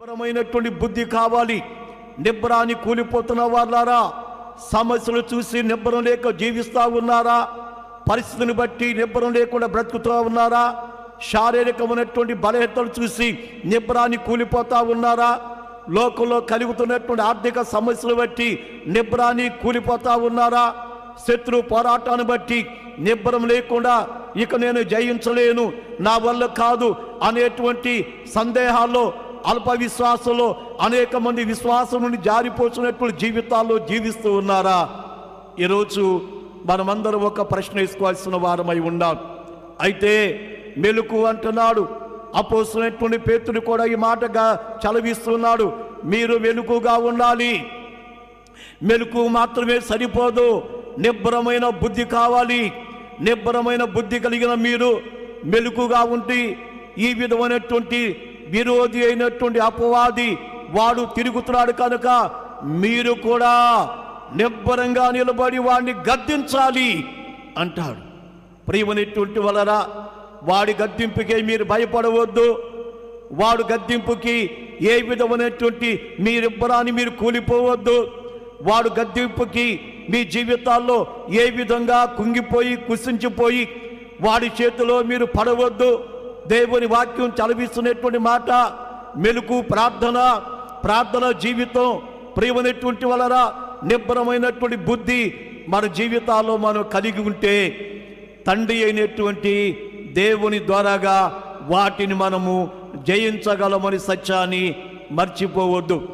పరమైనటువంటి బుద్ధి కావాలి. నిబ్బరాన్ని కూలిపోతున్న వాళ్ళారా సమస్యలు చూసి నిబ్బరం లేక జీవిస్తూ ఉన్నారా? పరిస్థితిని బట్టి నిబ్బరం లేకుండా బ్రతుకుతూ ఉన్నారా? శారీరకమైనటువంటి బలహీనతలు చూసి నిబ్బరాన్ని కూలిపోతా ఉన్నారా? లోకంలో కలుగుతున్నటువంటి ఆర్థిక సమస్యలు బట్టి నిబ్బరాన్ని కూలిపోతా ఉన్నారా? శత్రు పోరాటాన్ని బట్టి నిబ్బరం లేకుండా ఇక నేను జయించలేను నా వల్ల కాదు అనేటువంటి సందేహాల్లో అల్ప విశ్వాసంలో అనేక మంది విశ్వాసం నుండి జారిపోతున్నటువంటి జీవితాల్లో జీవిస్తూ ఉన్నారా? ఈరోజు మనమందరం ఒక ప్రశ్న వేసుకోవాల్సిన వారమై ఉన్నాం. అయితే మెలుకు అంటున్నాడు అపోసినటువంటి పేతుడు కూడా ఈ మాటగా చలవిస్తున్నాడు మీరు మెలుకుగా ఉండాలి. మెలుకు మాత్రమే సరిపోదు నిబ్బరమైన బుద్ధి కావాలి. నిబ్బరమైన బుద్ధి కలిగిన మీరు మెలుకుగా ఉండి ఈ విధమైనటువంటి విరోధి అయినటువంటి అపవాది వాడు తిరుగుతున్నాడు కనుక మీరు కూడా నిబ్బరంగా నిలబడి వాడిని గద్దించాలి అంటాడు. ప్రియమనేటువంటి వలన వాడి గద్దింపుకే మీరు భయపడవద్దు. వాడు గద్దింపుకి ఏ విధమైనటువంటి మీరిబ్బరాన్ని మీరు కూలిపోవద్దు. వాడు గద్దింపుకి మీ జీవితాల్లో ఏ విధంగా కుంగిపోయి కుసించిపోయి వాడి చేతిలో మీరు పడవద్దు. దేవుని వాక్యం చలవిస్తున్నటువంటి మాట మెలుకు ప్రార్థన ప్రార్థన జీవితం ప్రియమైనటువంటి వలన నిబ్బరమైనటువంటి బుద్ధి మన జీవితాల్లో మనం కలిగి ఉంటే తండ్రి అయినటువంటి దేవుని ద్వారాగా వాటిని మనము జయించగలమని సత్యాన్ని మర్చిపోవద్దు.